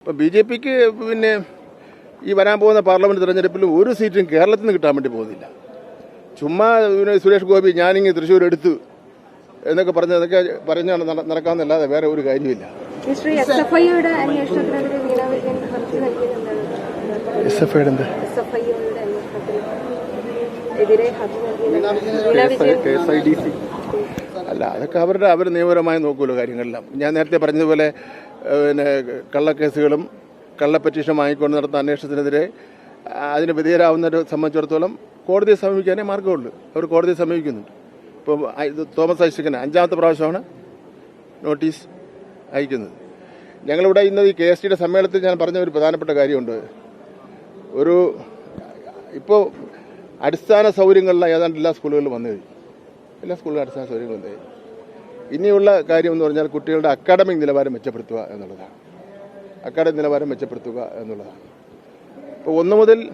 ഇപ്പം B J പിക്ക് പിന്നെ ഈ വരാൻ പോകുന്ന പാർലമെന്റ് തെരഞ്ഞെടുപ്പിലും ഒരു സീറ്റും കേരളത്തിൽ നിന്ന് കിട്ടാൻ വേണ്ടി പോകുന്നില്ല. ചുമ്മാ പിന്നെ സുരേഷ് ഗോപി ഞാനിങ്ങ് തൃശ്ശൂർ എടുത്തു എന്നൊക്കെ പറഞ്ഞ് എന്നൊക്കെ പറഞ്ഞാണ് നട- നടക്കാമെന്നല്ലാതെ വേറെ ഒരു കാര്യമില്ല എസ് എഫ് ഐയുടെ അല്ല അതൊക്കെ അവരുടെ അവർ നിയമപരമായി നോക്കുമല്ലോ കാര്യങ്ങളെല്ലാം. ഞാൻ നേരത്തെ പറഞ്ഞതുപോലെ പിന്നെ കള്ളക്കേസുകളും കള്ളപ്പറ്റീഷൻ വാങ്ങിക്കൊണ്ട് നടത്തുന്ന അന്വേഷണത്തിനെതിരെ അതിന് വിധേയരാവുന്നവരെ സംബന്ധിച്ചിടത്തോളം കോടതിയെ സമീപിക്കാനേ മാർഗമുള്ളൂ അവർ കോടതിയെ സമീപിക്കുന്നുണ്ട്. ഇപ്പോൾ തോമസ് ഐസക്കിന് അഞ്ചാമത്തെ പ്രാവശ്യമാണ് നോട്ടീസ് അയക്കുന്നത്. ഞങ്ങളിവിടെ ഇന്ന് ഈ കെ എസ് ടിയുടെ സമ്മേളനത്തിൽ ഞാൻ പറഞ്ഞ ഒരു പ്രധാനപ്പെട്ട കാര്യമുണ്ട്. ഒരു ഇപ്പോൾ അടിസ്ഥാന സൗകര്യങ്ങളിലാണ് ഏതാണ്ട് എല്ലാ സ്കൂളുകളിലും വന്നു കഴിഞ്ഞു എല്ലാ സ്കൂളിലും അടിസ്ഥാന സൗകര്യങ്ങളും വന്നു കഴിഞ്ഞു ഇനിയുള്ള കാര്യം എന്ന് പറഞ്ഞാൽ കുട്ടികളുടെ അക്കാഡമിക് നിലവാരം മെച്ചപ്പെടുത്തുക എന്നുള്ളതാണ്. അക്കാഡമിക് നിലവാരം മെച്ചപ്പെടുത്തുക എന്നുള്ളതാണ്. ഇപ്പോൾ ഒന്ന് മുതൽ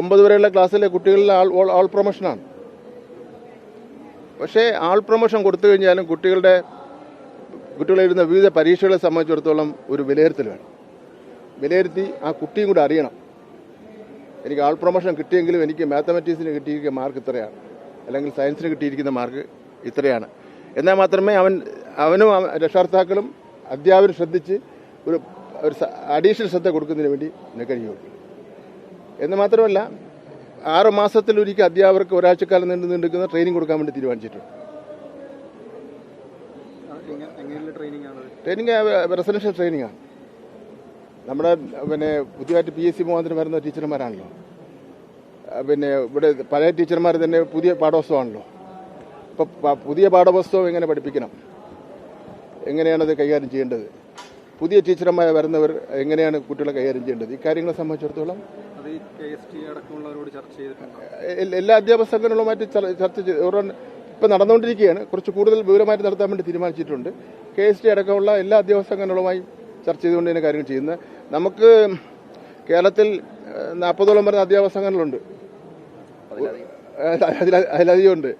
ഒമ്പത് വരെയുള്ള ക്ലാസ്സിലെ കുട്ടികളിൽ ആൾ ആൾ പ്രൊമോഷനാണ്. പക്ഷേ ആൾ പ്രൊമോഷൻ കൊടുത്തു കഴിഞ്ഞാലും കുട്ടികളുടെ കുട്ടികൾ എഴുതുന്ന വിവിധ പരീക്ഷകളെ സംബന്ധിച്ചിടത്തോളം ഒരു വിലയിരുത്തൽ വേണം. വിലയിരുത്തി ആ കുട്ടിയും കൂടെ അറിയണം. എനിക്ക് ആൾ പ്രൊമോഷൻ കിട്ടിയെങ്കിലും എനിക്ക് മാത്തമാറ്റിക്സിന് കിട്ടിയിരിക്കുന്ന മാർക്ക് ഇത്രയാണ്. അല്ലെങ്കിൽ സയൻസിന് കിട്ടിയിരിക്കുന്ന മാർക്ക് ഇത്രയാണ്. എന്നാൽ മാത്രമേ അവൻ അവനും രക്ഷാർത്ഥാക്കളും രക്ഷകർത്താക്കളും അധ്യാപകരും ശ്രദ്ധിച്ച് ഒരു ഒരു അഡീഷണൽ ശ്രദ്ധ കൊടുക്കുന്നതിന് വേണ്ടി കഴിയുള്ളൂ എന്ന് മാത്രമല്ല ആറ് മാസത്തിൽ മാസത്തിലൊരിക്കൽ അധ്യാപകർക്ക് ഒരാഴ്ചക്കാലം നീണ്ടു നിൽക്കുന്ന ട്രെയിനിങ് കൊടുക്കാൻ വേണ്ടി തീരുമാനിച്ചിട്ടുണ്ട്. ട്രെയിനിങ് റെസിഡൻഷ്യൽ ട്രെയിനിങ് ആണ് നമ്മുടെ പിന്നെ പുതിയതായിട്ട് പി എസ് സി മുഖാന്തരം വരുന്ന ടീച്ചർമാരാണല്ലോ പിന്നെ ഇവിടെ പഴയ ടീച്ചർമാർ തന്നെ പുതിയ പാഠപുസ്തകമാണല്ലോ ഇപ്പം പുതിയ പാഠപുസ്തകം എങ്ങനെ പഠിപ്പിക്കണം? എങ്ങനെയാണത് കൈകാര്യം ചെയ്യേണ്ടത്? പുതിയ ടീച്ചർമാർ വരുന്നവർ എങ്ങനെയാണ് കുട്ടികളെ കൈകാര്യം ചെയ്യേണ്ടത്? ഈ കാര്യങ്ങളെ സംബന്ധിച്ചിടത്തോളം എല്ലാ അധ്യാപക സംഘടനകളുമായിട്ട് ചർച്ച ചെയ്ത് ഇപ്പം നടന്നുകൊണ്ടിരിക്കുകയാണ്. കുറച്ച് കൂടുതൽ വിവരമായിട്ട് നടത്താൻ വേണ്ടി തീരുമാനിച്ചിട്ടുണ്ട്. കെ എസ് ടി അടക്കമുള്ള എല്ലാ അധ്യാപക സംഘടനകളുമായി ചർച്ച ചെയ്തുകൊണ്ട് തന്നെ കാര്യങ്ങൾ ചെയ്യുന്നത്. നമുക്ക് കേരളത്തിൽ നാൽപ്പതോളം വരുന്ന അധ്യാപക സംഘടനകളുണ്ട് അതിലധികമുണ്ട് അതിലധികം ഉണ്ട്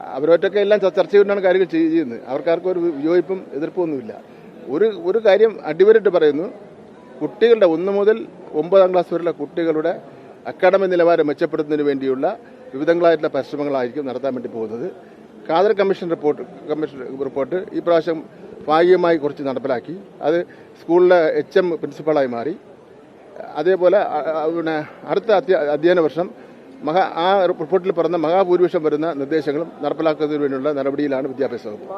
അവരൊറ്റൊക്കെ എല്ലാം ചർച്ച ചെയ്തുകൊണ്ടാണ് കാര്യങ്ങൾ ചെയ്യ- ചെയ്യുന്നത്. അവർക്കാർക്കും ഒരു വിയോജിപ്പും എതിർപ്പൊന്നുമില്ല ഒരു ഒരു കാര്യം അടിവരിട്ട് പറയുന്നു. കുട്ടികളുടെ ഒന്ന് മുതൽ ഒമ്പതാം ക്ലാസ് വരെയുള്ള കുട്ടികളുടെ അക്കാഡമിക് നിലവാരം മെച്ചപ്പെടുത്തുന്നതിന് വേണ്ടിയുള്ള വിവിധങ്ങളായിട്ടുള്ള പരിശ്രമങ്ങളായിരിക്കും നടത്താൻ വേണ്ടി പോകുന്നത്. Khader commission report commission report ഈ പ്രാവശ്യം ഭാഗികമായി കുറച്ച് നടപ്പിലാക്കി. അത് സ്കൂളിലെ എച്ച് എം പ്രിൻസിപ്പളായി മാറി. അതേപോലെ പിന്നെ അടുത്ത അധ്യയന വർഷം മഹാ ആ റിപ്പോർട്ടിൽ പറഞ്ഞ മഹാഭൂരിപക്ഷം വരുന്ന നിർദ്ദേശങ്ങളും നടപ്പിലാക്കുന്നതിന് വേണ്ടിയുള്ള നടപടിയിലാണ് വിദ്യാഭ്യാസ വകുപ്പ്.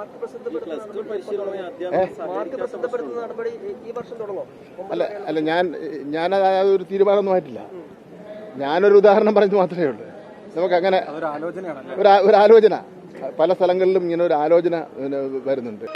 അല്ല അല്ല ഞാൻ ഞാൻ അതൊരു ഒരു തീരുമാനമൊന്നും ആയിട്ടില്ല. ഞാനൊരു ഉദാഹരണം പറഞ്ഞു മാത്രമേ ഉള്ളൂ. നമുക്ക് അങ്ങനെ ഒരു ആലോചന പല സ്ഥലങ്ങളിലും ഇങ്ങനെ ഒരു ആലോചന വരുന്നുണ്ട്.